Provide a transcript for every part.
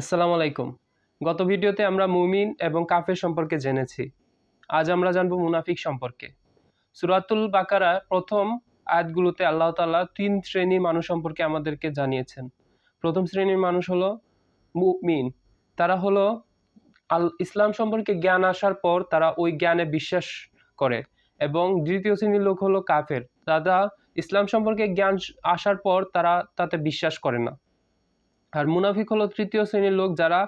আসসালামু আলাইকুম। গত ভিডিওতে আমরা মুমিন এবং কাফের সম্পর্কে জেনেছি। আজ আমরা জানব মুনাফিক সম্পর্কে। সুরাতুল বাকারা প্রথম আয়াতগুলোতে আল্লাহ তাআলা তিন শ্রেণির মানুষ সম্পর্কে আমাদেরকে জানিয়েছেন। প্রথম শ্রেণির মানুষ হলো মুমিন। তারা হলো আল ইসলাম সম্পর্কে জ্ঞান আসার পর তারা ওই জ্ঞানে বিশ্বাস করে এবং দ্বিতীয় শ্রেণির লোক হলো কাফের। তারা ইসলাম সম্পর্কে জ্ঞান আসার পর তারা তাতে বিশ্বাস করে না। আর মুনাফিক হলো তৃতীয় শ্রেণির লোক যারা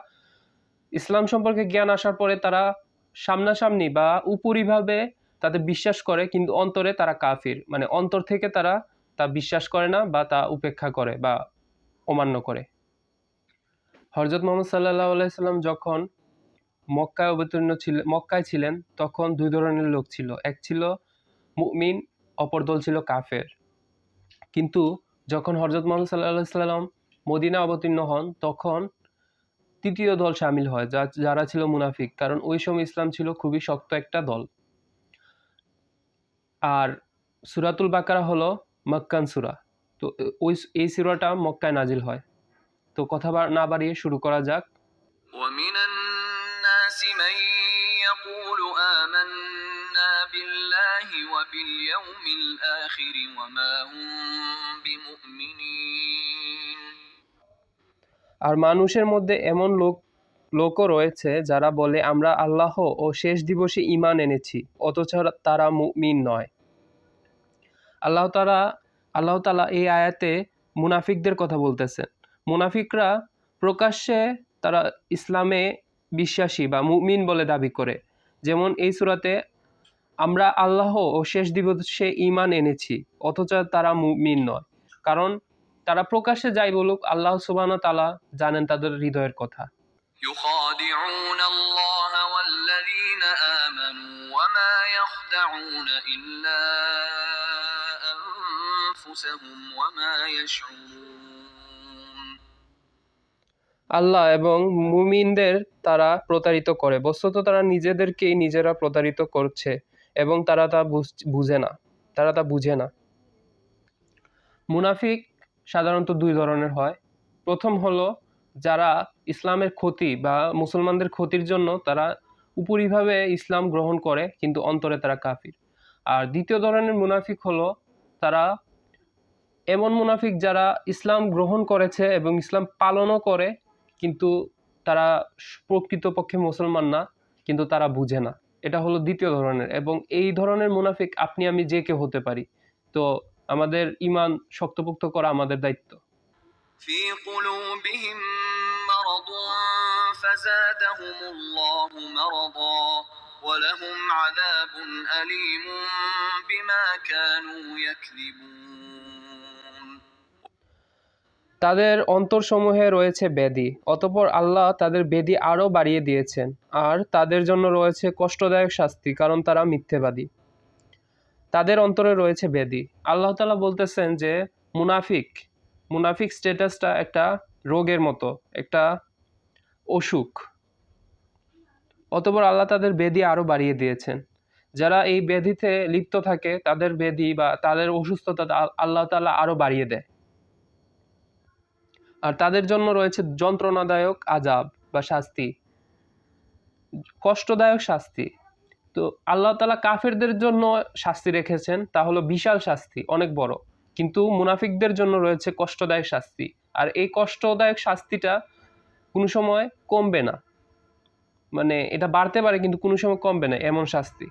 ইসলাম সম্পর্কে জ্ঞান আসার পরে তারা সামনাসামনি বা উপরিভাবে তাদের বিশ্বাস করে, কিন্তু অন্তরে তারা কাফির। মানে অন্তর থেকে তারা তা বিশ্বাস করে না বা তা উপেক্ষা করে বা অমান্য করে। হরজত মোহাম্মদ সাল্লাহ আলাইসাল্লাম যখন মক্কায় অবতীর্ণ ছিলেন মক্কায় ছিলেন, তখন দুই ধরনের লোক ছিল। এক ছিল মুমিন, অপর দল ছিল কাফের। কিন্তু যখন হরজত মোহাম্মদ সাল্লাহ সাল্লাম মদিনা অবতীর্ণ হন তখন তৃতীয় দল সামিল হয় যা যারা ছিল মুনাফিক কারণ ওই সময় ইসলাম ছিল খুবই শক্ত একটা দল আর সুরাতুল বাকারা হলো মক্কান সুরা তো ওই এই সুরাটা মক্কায় নাজিল হয় তো কথা বা- না বাড়িয়ে শুরু করা যাক ومن الناس من يقول آمنا بالله وباليوم الآخر وما هم بمؤمنين আর মানুষের মধ্যে এমন লোক, লোকও রয়েছে যারা বলে, আমরা আল্লাহ ও শেষ দিবসে ঈমান এনেছি, অথচ তারা মুমিন নয়। আল্লাহ তারা আল্লাহ তালা এই আয়াতে মুনাফিকদের কথা বলতেছেন। মুনাফিকরা প্রকাশ্যে তারা ইসলামে বিশ্বাসী বা মুমিন বলে দাবি করে। যেমন এই সুরাতে, আমরা আল্লাহ ও শেষ দিবসে ঈমান এনেছি, অথচ তারা মুমিন নয়। কারণ তারা প্রকাশ্যে যাই বলুক আল্লাহ সুবাহ তালা জানেন তাদের হৃদয়ের কথা يخادعون الله والذين آمنوا وما يخدعون إلا أنفسهم وما يشعرون আল্লাহ এবং মুমিনদের তারা প্রতারিত করে বস্তুত তারা নিজেদেরকেই নিজেরা প্রতারিত করছে এবং তারা তা বুঝ- বুঝে না তারা তা বুঝে না মুনাফিক সাধারণত দুই ধরনের হয়। প্রথম হলো যারা ইসলামের ক্ষতি বা মুসলমানদের ক্ষতির জন্য তারা উপরিভাবে ইসলাম গ্রহণ করে, কিন্তু অন্তরে তারা কাফির। আর দ্বিতীয় ধরনের মুনাফিক হলো তারা এমন মুনাফিক যারা ইসলাম গ্রহণ করেছে এবং ইসলাম পালনও করে, কিন্তু তারা প্রকৃতপক্ষে মুসলমান না, কিন্তু তারা বুঝে না। এটা হলো দ্বিতীয় ধরনের। এবং এই ধরনের মুনাফিক আপনি আমি যে কেউ হতে পারি। তো আমাদের ইমান শক্তপোক্ত করা আমাদের দায়িত্ব। তাদের অন্তরসমূহে রয়েছে বেদি অতপর আল্লাহ তাদের বেদি আরও বাড়িয়ে দিয়েছেন। আর তাদের জন্য রয়েছে কষ্টদায়ক শাস্তি কারণ তারা মিথ্যেবাদী। তাদের অন্তরে রয়েছে ব্যাধি আল্লাহ তালা বলতেছেন যে, মুনাফিক মুনাফিক স্ট্যাটাসটা একটা রোগের মতো, একটা অসুখ। অতপর আল্লাহ তাদের ব্যাধি আরও বাড়িয়ে দিয়েছেন। যারা এই ব্যাধিতে লিপ্ত থাকে, তাদের ব্যাধি বা তাদের অসুস্থতা আল- আল্লাহ তালা আরও বাড়িয়ে দেয়। আর তাদের জন্য রয়েছে যন্ত্রণাদায়ক আজাব বা শাস্তি, কষ্টদায়ক শাস্তি। তো আল্লাহ তালা কাফেরদের জন্য শাস্তি রেখেছেন তা হলো বিশাল শাস্তি অনেক বড় কিন্তু মুনাফিকদের জন্য রয়েছে কষ্টদায়ক শাস্তি আর এই কষ্টদায়ক শাস্তিটা কোনো সময় কমবে না মানে এটা বাড়তে পারে কিন্তু কোনো সময় কমবে না এমন শাস্তি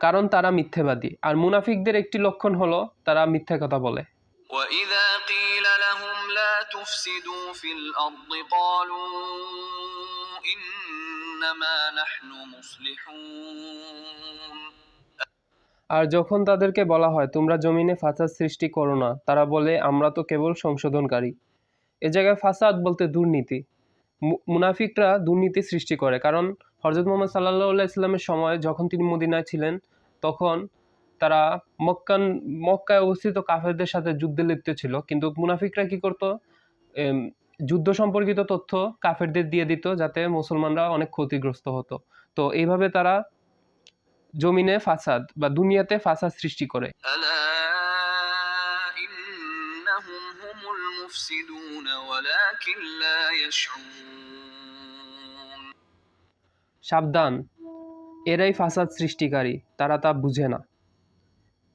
কারণ তারা মিথ্যেবাদী আর মুনাফিকদের একটি লক্ষণ হলো তারা মিথ্যা কথা বলে وإذا قيل لهم لا تفسدوا في الأرض قالوا إنما نحن مصلحون আর যখন তাদেরকে বলা হয়, তোমরা জমিনে ফাসাদ সৃষ্টি করো না তারা বলে, আমরা তো কেবল সংশোধনকারী। এ জায়গায় ফাসাদ বলতে দুর্নীতি। মুনাফিকরা দুর্নীতি সৃষ্টি করে। কারণ হজরত মোহাম্মদ সাল্লাহ ইসলামের সময় যখন তিনি মদিনায় ছিলেন, তখন তারা মক্কান, মক্কায় অবস্থিত কাফেরদের সাথে যুদ্ধে লিপ্ত ছিল। কিন্তু মুনাফিকরা কি করতো? যুদ্ধ সম্পর্কিত তথ্য কাফেরদের দিয়ে দিত যাতে মুসলমানরা অনেক ক্ষতিগ্রস্ত হতো। তো এইভাবে তারা জমিনে ফাসাদ বা দুনিয়াতে ফাসাদ সৃষ্টি করে। সাবধান এরাই ফাসাদ সৃষ্টিকারী তারা তা বুঝে না।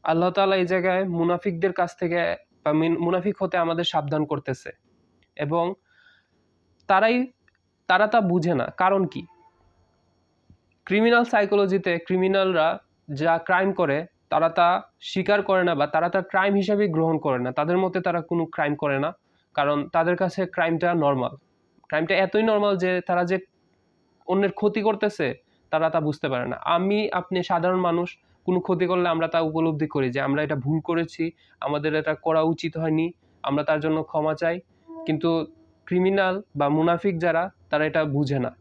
আল্লাহ তালা এই জায়গায় মুনাফিকদের কাছ থেকে বা মুনাফিক হতে আমাদের সাবধান করতেছে। এবং তারাই, তারা তা বুঝে না। কারণ কি? ক্রিমিনাল সাইকোলজিতে ক্রিমিনালরা যা ক্রাইম করে, তারা তা স্বীকার করে না বা তারা তা ক্রাইম হিসাবে গ্রহণ করে না। তাদের মতে তারা কোনো ক্রাইম করে না। কারণ তাদের কাছে ক্রাইমটা নর্মাল ক্রাইমটা এতই নর্মাল যে তারা যে অন্যের ক্ষতি করতেছে, তারা তা বুঝতে পারে না। আমি, আপনি সাধারণ মানুষ, কোনো ক্ষতি করলে আমরা তা উপলব্ধি করি যে আমরা এটা ভুল করেছি, আমাদের এটা করা উচিত হয়নি, আমরা তার জন্য ক্ষমা চাই। কিন্তু ক্রিমিনাল বা মুনাফিক যারা তারা এটা বুঝে না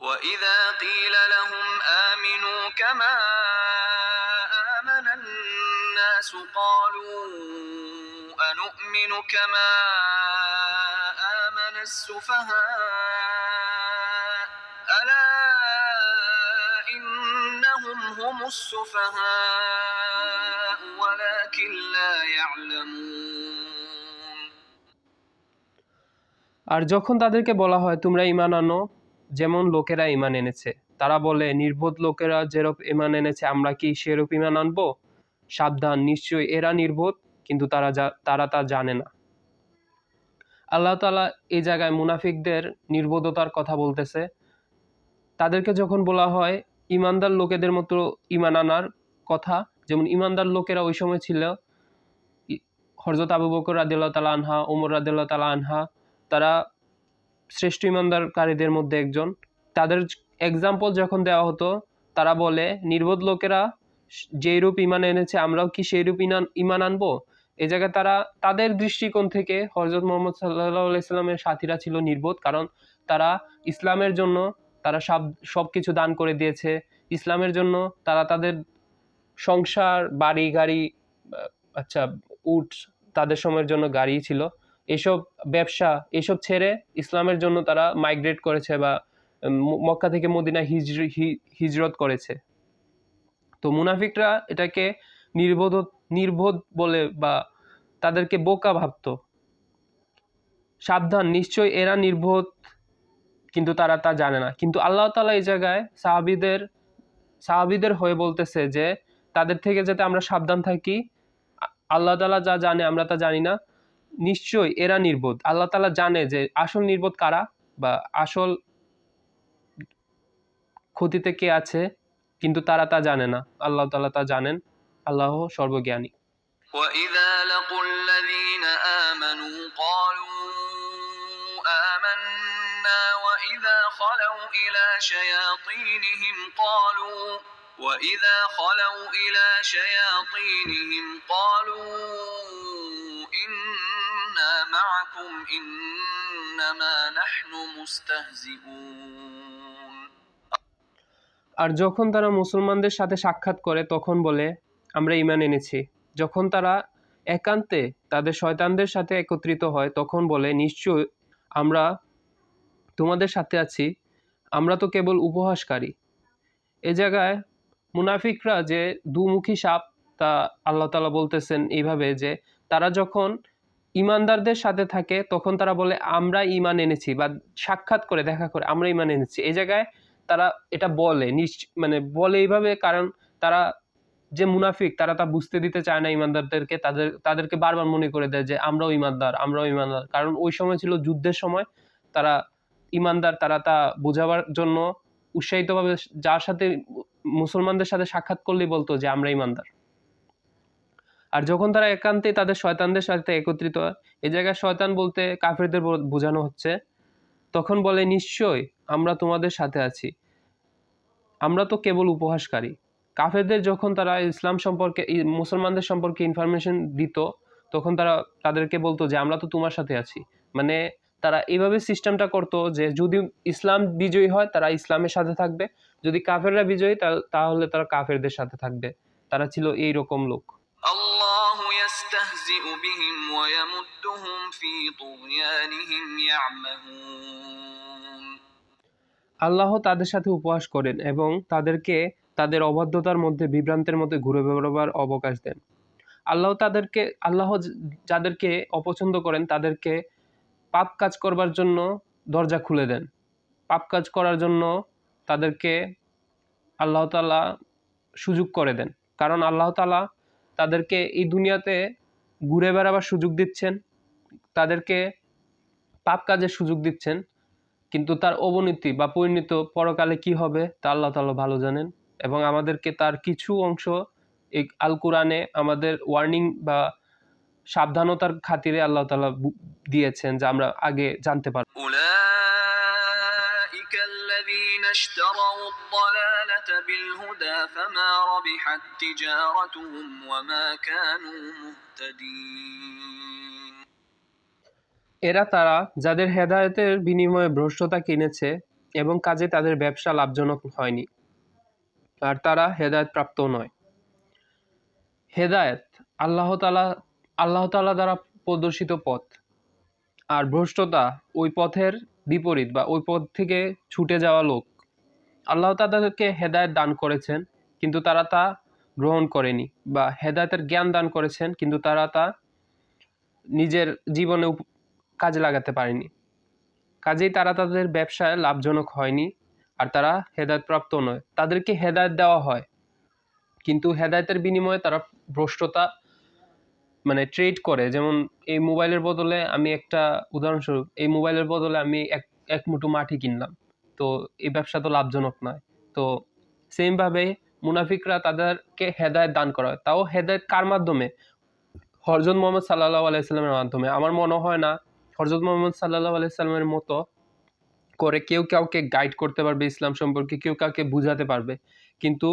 وإذا قيل لهم آمنوا كما آمن الناس قالوا أنؤمن كما آمن السفهاء ألا إنهم هم السفهاء ولكن لا يعلمون আর যখন তাদেরকে বলা হয়, তোমরা ইমান আনো যেমন লোকেরা ইমান এনেছে, তারা বলে, নির্বোধ লোকেরা যেরূপ ইমান এনেছে, আমরা কি সেরূপ ইমান আনব? সাবধান, নিশ্চয়ই এরা নির্বোধ, কিন্তু তারা তারা তা জানে না। আল্লাহ তালা এই জায়গায় মুনাফিকদের নির্বোধতার কথা বলতেছে। তাদেরকে যখন বলা হয় ইমানদার লোকেদের মতো ইমান আনার কথা যেমন ইমানদার লোকেরা ওই সময় ছিল হরজত আবু বকর রাদিল্লাহ তালা আনহা, ওমর রাদিল্লাহ তালা আনহা তারা শ্রেষ্ঠ ইমানদারকারীদের মধ্যে একজন। তাদের এক্সাম্পল যখন দেওয়া হতো, তারা বলে, নির্বোধ লোকেরা যেই রূপ ইমান এনেছে, আমরাও কি সেই রূপ ইমান ইমান আনব? এই জায়গায় তারা, তাদের দৃষ্টিকোণ থেকে হজরত মোহাম্মদ সাল্লাহ ইসলামের সাথীরা ছিল নির্বোধ, কারণ তারা ইসলামের জন্য তারা সব সব কিছু দান করে দিয়েছে। ইসলামের জন্য তারা তাদের সংসার, বাড়ি, গাড়ি আচ্ছা উট তাদের সময়ের জন্য গাড়ি ছিল। এসব ব্যবসা, এসব ছেড়ে ইসলামের জন্য তারা মাইগ্রেট করেছে বা মক্কা থেকে মদিনা হিজর হিজরত করেছে। তো মুনাফিকরা এটাকে নির্বোধ নির্বোধ বলে বা তাদেরকে বোকা ভাবতো। সাবধান নিশ্চয় এরা নির্বোধ, কিন্তু তারা তা জানে না। কিন্তু আল্লাহ তাআলা এই জায়গায় সাহাবিদের সাহাবিদের হয়ে বলতেছে যে, তাদের থেকে যাতে আমরা সাবধান থাকি আল্লাহ তাআলা যা জানে আমরা তা জানি না। নিশ্চয়ই এরা নির্বোধ আল্লাহ তাআলা জানে যে আসল নির্বোধ কারা বা আসল ক্ষতিতে কে আছে কিন্তু তারা তা জানে না আল্লাহ তাআলা তা জানেন আল্লাহ সর্বজ্ঞানী وإذا لقوا الذين آمنوا قالوا آمنا وإذا خلوا إلى شياطينهم قالوا وإذا خلوا إلى شياطينهم قالوا إنا معكم إنما نحن مستهزئون আর যখন তারা মুসলমানদের সাথে সাক্ষাৎ করে তখন বলে আমরা ইমান এনেছি যখন তারা একান্তে তাদের শয়তানদের সাথে একত্রিত হয় তখন বলে নিশ্চয় আমরা তোমাদের সাথে আছি আমরা তো কেবল উপহাসকারী এ জায়গায় মুনাফিকরা যে দুমুখী সাপ তা আল্লাহ তালা বলতেছেন এইভাবে যে তারা যখন ইমানদারদের সাথে থাকে, তখন তারা বলে, আমরা ইমান এনেছি বা সাক্ষাৎ করে, দেখা করে, আমরা ইমান এনেছি। এই জায়গায় তারা এটা বলে, নিশ্চ- মানে বলে এইভাবে, কারণ তারা যে মুনাফিক, তারা তা বুঝতে দিতে চায় না ইমানদারদেরকে। তাদের, তাদেরকে বারবার মনে করে দেয় যে, আমরাও ইমানদার আমরাও ইমানদার। কারণ ওই সময় ছিল যুদ্ধের সময়, তারা ইমানদার, তারা তা বোঝাবার জন্য উৎসাহিতভাবে, যার সাথে মুসলমানদের সাথে সাক্ষাৎ করলেই বলতো যে, আমরা ইমানদার। আর যখন তারা একান্তে তাদের শয়তানদের সাথে একত্রিত হয়, এ জায়গায় শয়তান বলতে কাফেরদের বোঝানো হচ্ছে, তখন বলে, নিশ্চয় আমরা তোমাদের সাথে আছি। আমরা তো কেবল উপহাসকারী। কাফেরদের যখন তারা ইসলাম সম্পর্কে মুসলমানদের সম্পর্কে ইনফরমেশন দিত, তখন তারা তাদেরকে বলতো যে, আমরা তো তোমার সাথে আছি। মানে তারা এভাবে সিস্টেমটা করতো যে, যদি ইসলাম বিজয়ী হয়, তারা ইসলামের সাথে থাকবে। যদি কাফেররা বিজয়ী তাহলে তারা কাফেরদের সাথে থাকবে। তারা ছিল এই রকম লোক يستهزئ بهم ويمدهم في طغيانهم يعمهون আল্লাহ তাদের সাথে উপহাস করেন এবং তাদেরকে তাদের অবাধ্যতার মধ্যে বিভ্রান্তের মধ্যে ঘুরে বেড়াবার অবকাশ দেন আল্লাহ তাদেরকে আল্লাহ য- যাদেরকে অপছন্দ করেন তাদেরকে পাপ কাজ করবার জন্য দরজা খুলে দেন পাপ কাজ করার জন্য তাদেরকে আল্লাহ তালা সুযোগ করে দেন কারণ আল্লাহ তালা তাদেরকে এই দুনিয়াতে ঘুরে বেড়াবার সুযোগ দিচ্ছেন, তাদেরকে পাপ কাজের সুযোগ দিচ্ছেন, কিন্তু তার অবনীতি বা পরিণত পরকালে কি হবে তা আল্লাহ তালা ভালো জানেন এবং আমাদেরকে তার কিছু অংশ এই আল কোরআনে আমাদের ওয়ার্নিং বা সাবধানতার খাতিরে আল্লাহ তালা দিয়েছেন যা আমরা আগে জানতে পারব। اشتروا الضلالة بالهدى فما ربحت تجارتهم وما كانوا مهتدين এরা তারা যাদের হেদায়েতের বিনিময়ে ভ্রষ্টতা কিনেছে এবং কাজে তাদের ব্যবসা লাভজনক হয়নি আর তারা হেদায়েত প্রাপ্ত নয় হেদায়েত আল্লাহ তালা আল্লাহ তালা দ্বারা প্রদর্শিত পথ আর ভ্রষ্টতা ওই পথের বিপরীত বা ওই পথ থেকে ছুটে যাওয়া লোক আল্লাহ তাদেরকে হেদায়েত দান করেছেন, কিন্তু তারা তা গ্রহণ করেনি বা হেদায়তের জ্ঞান দান করেছেন, কিন্তু তারা তা নিজের জীবনে কাজে লাগাতে পারেনি। কাজেই তারা তাদের ব্যবসায় লাভজনক হয়নি আর তারা হেদায়ত প্রাপ্ত নয়। তাদেরকে হেদায়ত দেওয়া হয়, কিন্তু হেদায়তের বিনিময়ে তারা ভ্রষ্টতা মানে ট্রেড করে। যেমন এই মোবাইলের বদলে আমি একটা, উদাহরণস্বরূপ, এই মোবাইলের বদলে আমি এক এক মুঠো মাটি কিনলাম। তো এই ব্যবসা তো লাভজনক নয়। তো সেমভাবে মুনাফিকরা তাদেরকে হেদায়ত দান করা হয়। তাও হেদায়ত কার মাধ্যমে? হরজত মোহাম্মদ সাল্লাহ আলাইসাল্লামের মাধ্যমে। আমার মনে হয় না হরজত মোহাম্মদ সাল্লাহ আলাইসাল্লামের মতো করে কেউ কাউকে গাইড করতে পারবে ইসলাম সম্পর্কে, কেউ কাউকে বুঝাতে পারবে। কিন্তু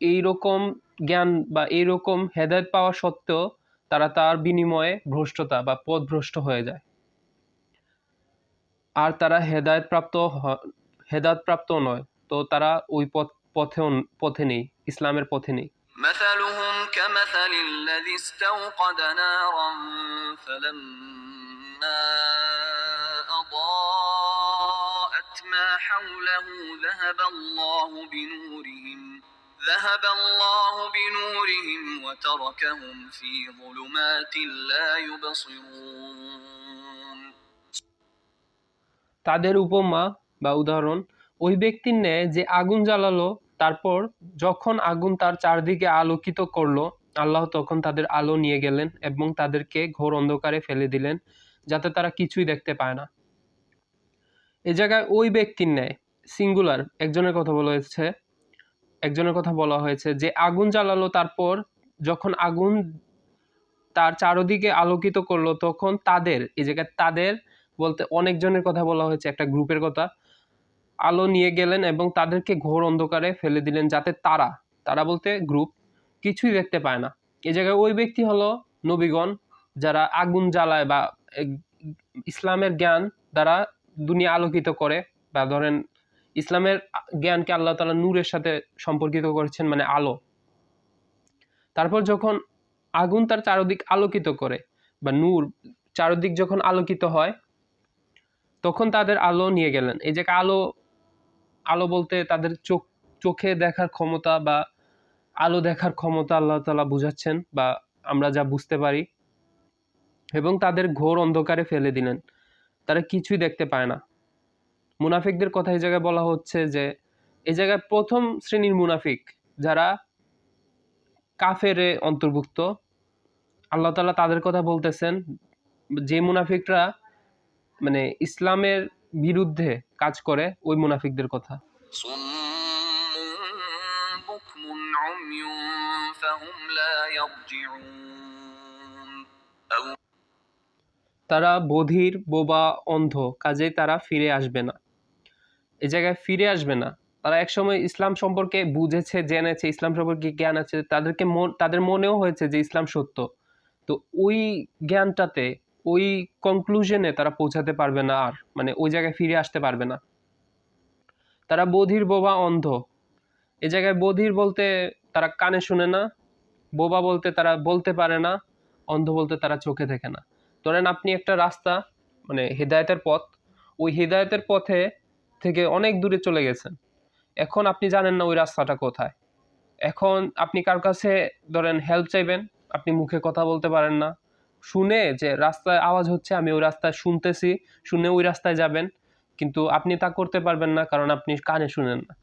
এই রকম জ্ঞান বা এই রকম হেদায়ত পাওয়া সত্ত্বেও তারা তার বিনিময়ে ভ্রষ্টতা বা পথভ্রষ্ট হয়ে যায়। আর তারা হেদায়ত প্রাপ্ত হেদায়ত প্রাপ্ত নয় তো তারা ওই পথ পথে পথে নেই ইসলামের পথে নেই مثلهم كمثل الذي استوقد نارا فلما أضاءت ما حوله ذهب الله بنورهم ذهب الله بنورهم وتركهم في ظلمات لا يبصرون তাদের উপমা বা উদাহরণ, ওই ব্যক্তির ন্যায় যে আগুন জ্বালালো, তারপর যখন আগুন তার চারদিকে আলোকিত করল, আল্লাহ তখন তাদের আলো নিয়ে গেলেন এবং তাদেরকে ঘোর অন্ধকারে ফেলে দিলেন, যাতে তারা কিছুই দেখতে পায় না। এ জায়গায় ওই ব্যক্তির ন্যায় সিঙ্গুলার একজনের কথা বলা হয়েছে, একজনের কথা বলা হয়েছে যে আগুন জ্বালালো, তারপর যখন আগুন তার চারদিকে আলোকিত করল, তখন তাদের, এই জায়গায় তাদের বলতে অনেকজনের কথা বলা হয়েছে, একটা গ্রুপের কথা আলো নিয়ে গেলেন এবং তাদেরকে ঘোর অন্ধকারে ফেলে দিলেন যাতে তারা তারা বলতে গ্রুপ কিছুই দেখতে পায় না। এ জায়গায় ওই ব্যক্তি হলো নবীগণ, যারা আগুন জ্বালায় বা ইসলামের জ্ঞান দ্বারা দুনিয়া আলোকিত করে বা ধরেন ইসলামের জ্ঞানকে আল্লাহ তাআলা নূরের সাথে সম্পর্কিত করেছেন মানে আলো। তারপর যখন আগুন তার চারদিক আলোকিত করে বা নূর চারদিক যখন আলোকিত হয়, তখন তাদের আলো নিয়ে গেলেন। এই যে আলো আলো বলতে তাদের চোখ, চোখে দেখার ক্ষমতা বা আলো দেখার ক্ষমতা আল্লাহ তালা বুঝাচ্ছেন বা আমরা যা বুঝতে পারি এবং তাদের ঘোর অন্ধকারে ফেলে দিলেন। তারা কিছুই দেখতে পায় না। মুনাফিকদের কথা এই জায়গায় বলা হচ্ছে যে এই জায়গায় প্রথম শ্রেণির মুনাফিক যারা কাফেরে অন্তর্ভুক্ত, আল্লাহ তালা তাদের কথা বলতেছেন যে মুনাফিকরা মানে ইসলামের বিরুদ্ধে কাজ করে ওই মুনাফিকদের কথা। তারা বধির, বোবা, অন্ধ, কাজেই তারা ফিরে আসবে না। এ জায়গায় ফিরে আসবে না। তারা একসময় ইসলাম সম্পর্কে বুঝেছে, জেনেছে, ইসলাম সম্পর্কে জ্ঞান আছে। তাদেরকে তাদের মনেও হয়েছে যে ইসলাম সত্য। তো ওই জ্ঞানটাতে ওই কনক্লুশনে তারা পৌঁছাতে পারবে না আর মানে ওই জায়গায় ফিরে আসতে পারবে না। তারা বধির বোবা অন্ধ। এ জায়গায় বধির বলতে তারা কানে শুনে না, বোবা বলতে তারা বলতে পারে না, অন্ধ বলতে তারা চোখে দেখে না। ধরেন আপনি একটা রাস্তা মানে হেদায়েতের পথ, ওই হেদায়েতের পথে থেকে অনেক দূরে চলে গেছেন। এখন আপনি জানেন না ওই রাস্তাটা কোথায়। এখন আপনি কার কাছে ধরেন হেল্প চাইবেন, আপনি মুখে কথা বলতে পারেন না। শুনে যে রাস্তায় আওয়াজ হচ্ছে, আমি ওই রাস্তায় শুনতেছি, শুনে ওই রাস্তায় যাবেন। কিন্তু আপনি তা করতে পারবেন না, কারণ আপনি কানে শুনেন না।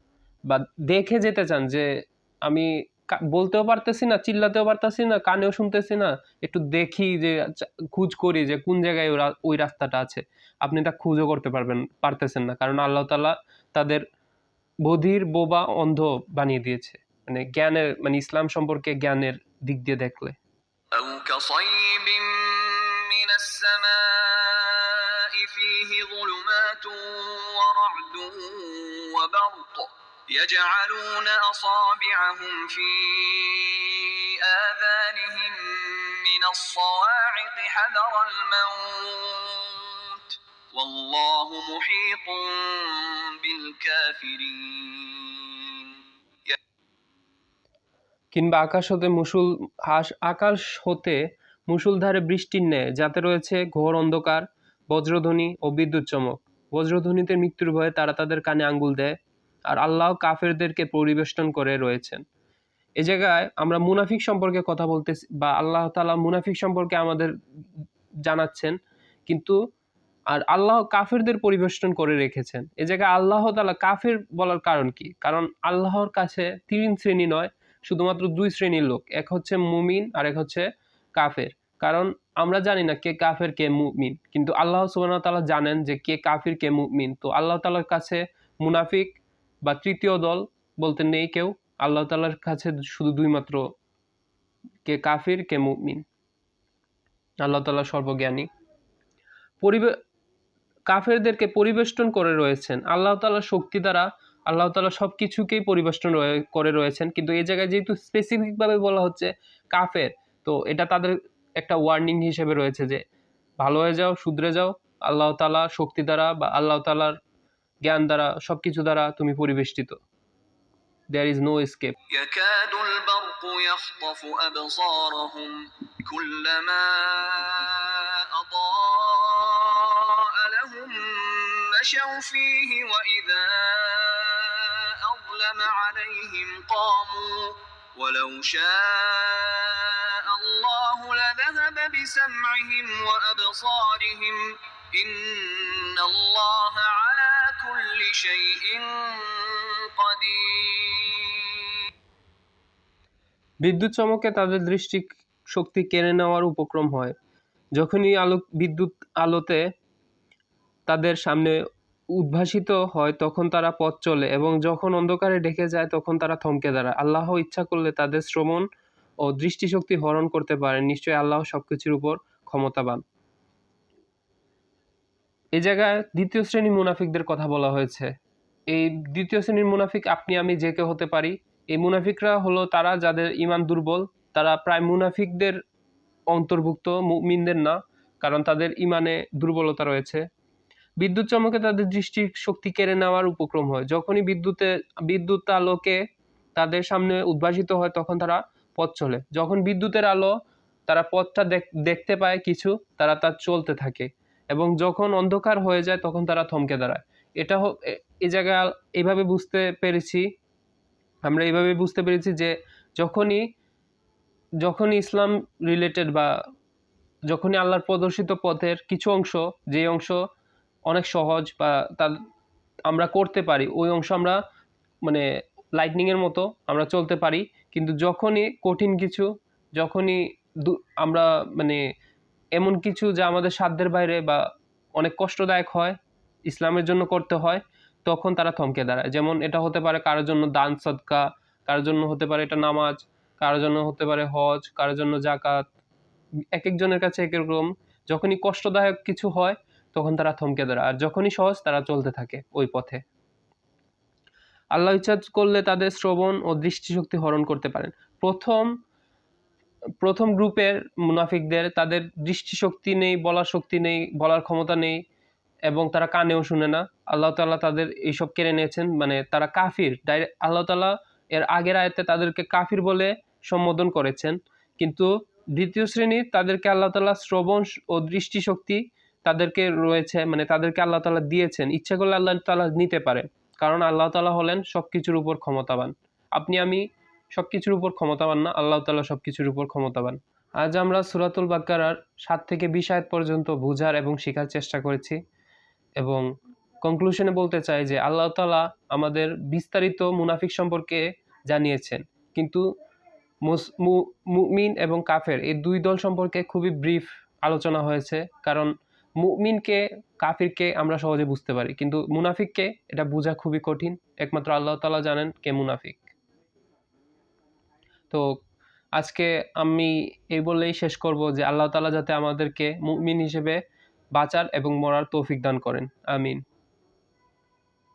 বা দেখে যেতে চান যে আমি বলতেও পারতেছি না, চিল্লাতেও পারতেছি না, কানেও শুনতেছি না। একটু দেখি যে খোঁজ করি যে কোন জায়গায় ওই রাস্তাটা আছে। আপনি তা খুঁজও করতে পারবেন, পারতেছেন না। কারণ আল্লাহ তাআলা তাদের বধির, বোবা, অন্ধ বানিয়ে দিয়েছে। মানে জ্ঞানের মানে ইসলাম সম্পর্কে জ্ঞানের দিক দিয়ে দেখলে। كصيب من السماء فيه ظلمات ورعد وبرق يجعلون أصابعهم في آذانهم من الصواعق حذر الموت والله محيط بالكافرين কিংবা আকাশ হতে মুসুল আকাশ হতে মুসুলধারে বৃষ্টির ন্যায়, যাতে রয়েছে ঘোর অন্ধকার, বজ্রধ্বনি ও বিদ্যুৎ চমক। বজ্রধ্বনিতে মৃত্যুর ভয়ে তারা তাদের কানে আঙ্গুল দেয় আর আল্লাহ কাফেরদেরকে পরিবেষ্টন করে রয়েছেন। এ জায়গায় আমরা মুনাফিক সম্পর্কে কথা বলতেছি বা আল্লাহ তালা মুনাফিক সম্পর্কে আমাদের জানাচ্ছেন, কিন্তু আর আল্লাহ কাফেরদের পরিবেষ্টন করে রেখেছেন। এ জায়গায় আল্লাহ তালা কাফের বলার কারণ কি? কারণ আল্লাহর কাছে তিন শ্রেণি নয় শুধুমাত্র দুই শ্রেণির লোক, এক হচ্ছে মুমিন আর এক হচ্ছে কাফের। কারণ আমরা জানি না কে কাফের, কে মুমিন। কিন্তু আল্লাহ সুবহানাহু তালা জানেন যে কে কাফির, কে মুমিন। তো আল্লাহ তালার কাছে মুনাফিক বা তৃতীয় দল বলতে নেই কেউ। আল্লাহ তাআলার কাছে শুধু দুই মাত্র কে কাফির, কে মুমিন। আল্লাহ তাআলা সর্বজ্ঞানী। পরিবে কাফেরদেরকে পরিবেষ্টন করে রয়েছেন। আল্লাহ তাআলার শক্তি দ্বারা আল্লাহ তাআলা সব কিছুকেই পরিবেষ্টন রয়ে- করে রয়েছেন কিন্তু এই জায়গায় যেহেতু স্পেসিফিকভাবে বলা হচ্ছে কাফের তো এটা তাদের একটা ওয়ার্নিং হিসেবে রয়েছে যে ভালো হয়ে যাও শুধরে যাও আল্লাহ তাআলা শক্তি দ্বারা বা আল্লাহ তাআলার জ্ঞান দ্বারা সব কিছু দ্বারা তুমি পরিবেষ্টিত দেয়ার ইজ নো এসকেপ يكاد البرق يخطف أبصارهم كلما أضاء لهم مشوا فيه وإذا أظلم عليهم قاموا ولو شاء الله لذهب بسمعهم وأبصارهم إن الله على كل شيء قدير বিদ্যুৎ চমকে তাদের দৃষ্টি শক্তি কেড়ে নেওয়ার উপক্রম হয় যখনই আলো বিদ্যুৎ আলোতে তাদের সামনে উদ্ভাসিত হয়, তখন তারা পথ চলে এবং যখন অন্ধকারে ঢেকে যায়, তখন তারা থমকে দাঁড়ায়। আল্লাহ ইচ্ছা করলে তাদের শ্রমণ ও দৃষ্টিশক্তি হরণ করতে পারেন। নিশ্চয়ই আল্লাহ সবকিছুর উপর ক্ষমতাবান। এই জায়গায় দ্বিতীয় শ্রেণি মুনাফিকদের কথা বলা হয়েছে। এই দ্বিতীয় শ্রেণির মুনাফিক আপনি, আমি, যে কেউ হতে পারি। এই মুনাফিকরা হলো তারা যাদের ইমান দুর্বল। তারা প্রায় মুনাফিকদের অন্তর্ভুক্ত, মুমিনদের না, কারণ তাদের ইমানে দুর্বলতা রয়েছে। বিদ্যুৎ চমকে তাদের দৃষ্টি শক্তি কেড়ে নেওয়ার উপক্রম হয়। যখনই বিদ্যুতে, বিদ্যুৎ আলোকে তাদের সামনে উদ্ভাসিত হয়, তখন তারা পথ চলে। যখন বিদ্যুতের আলো তারা পথটা দেখ- দেখতে পায় কিছু, তারা তার চলতে থাকে এবং যখন অন্ধকার হয়ে যায়, তখন তারা থমকে দাঁড়ায়। এটা এই জায়গায় এইভাবে বুঝতে পেরেছি, আমরা এইভাবে বুঝতে পেরেছি যে যখনই যখনই ইসলাম রিলেটেড বা যখনই আল্লাহর প্রদর্শিত পথের কিছু অংশ যে অংশ অনেক সহজ বা তার আমরা করতে পারি। ওই অংশ আমরা মানে লাইটনিংয়ের মতো আমরা চলতে পারি। কিন্তু যখনই কঠিন কিছু, যখনই আমরা মানে এমন কিছু যা আমাদের সাধ্যের বাইরে বা অনেক কষ্টদায়ক হয়, ইসলামের জন্য করতে হয়, তখন তারা থমকে দাঁড়ায়। যেমন এটা হতে পারে কারোর জন্য দান, সদকা, কারোর জন্য হতে পারে এটা নামাজ, কারোর জন্য হতে পারে হজ, কারোর জন্য জাকাত এক একজনের কাছে এক এক রকম। যখনই কষ্টদায়ক কিছু হয় তখন তারা থমকে দাঁড়ায়, আর যখনই সহজ তারা চলতে থাকে ওই পথে। আল্লাহ ইচ্ছা করলে তাদের শ্রবণ ও দৃষ্টিশক্তি হরণ করতে পারেন। প্রথম প্রথম গ্রুপের মুনাফিকদের তাদের দৃষ্টিশক্তি নেই, বলার শক্তি নেই, বলার ক্ষমতা নেই এবং তারা কানেও শুনে না। আল্লাহ তাআলা তাদের এইসব কেড়ে নিয়েছেন মানে তারা কাফির। ডাইরেক্ট আল্লাহ তাআলা এর আগের আয়তে তাদেরকে কাফির বলে সম্বোধন করেছেন। কিন্তু দ্বিতীয় শ্রেণি তাদেরকে আল্লাহ তাআলা শ্রবণ ও দৃষ্টিশক্তি তাদেরকে রয়েছে মানে তাদেরকে আল্লাহ তালা দিয়েছেন। ইচ্ছা করলে আল্লাহ তাআলা নিতে পারে। কারণ আল্লাহ তাআলা হলেন সব কিছুর উপর ক্ষমতাবান। আপনি, আমি সব কিছুর উপর ক্ষমতাবান না, আল্লাহ তাআলা সব কিছুর উপর ক্ষমতাবান। আজ আমরা সুরাতুল বাক্কারার সাত থেকে বিশ আয়াত পর্যন্ত বোঝার এবং শেখার চেষ্টা করেছি এবং কনক্লুশনে বলতে চাই যে আল্লাহ তালা আমাদের বিস্তারিত মুনাফিক সম্পর্কে জানিয়েছেন। কিন্তু মুমিন এবং কাফের এই দুই দল সম্পর্কে খুবই ব্রিফ আলোচনা হয়েছে। কারণ মুমিনকে, কাফিরকে আমরা সহজে বুঝতে পারি। কিন্তু মুনাফিককে এটা বোঝা খুবই কঠিন। একমাত্র আল্লাহ তালা জানেন কে মুনাফিক। তো আজকে আমি এই বলেই শেষ করব যে আল্লাহ তালা যাতে আমাদেরকে মুমিন হিসেবে বাঁচার এবং মরার তৌফিক দান করেন। আমিন।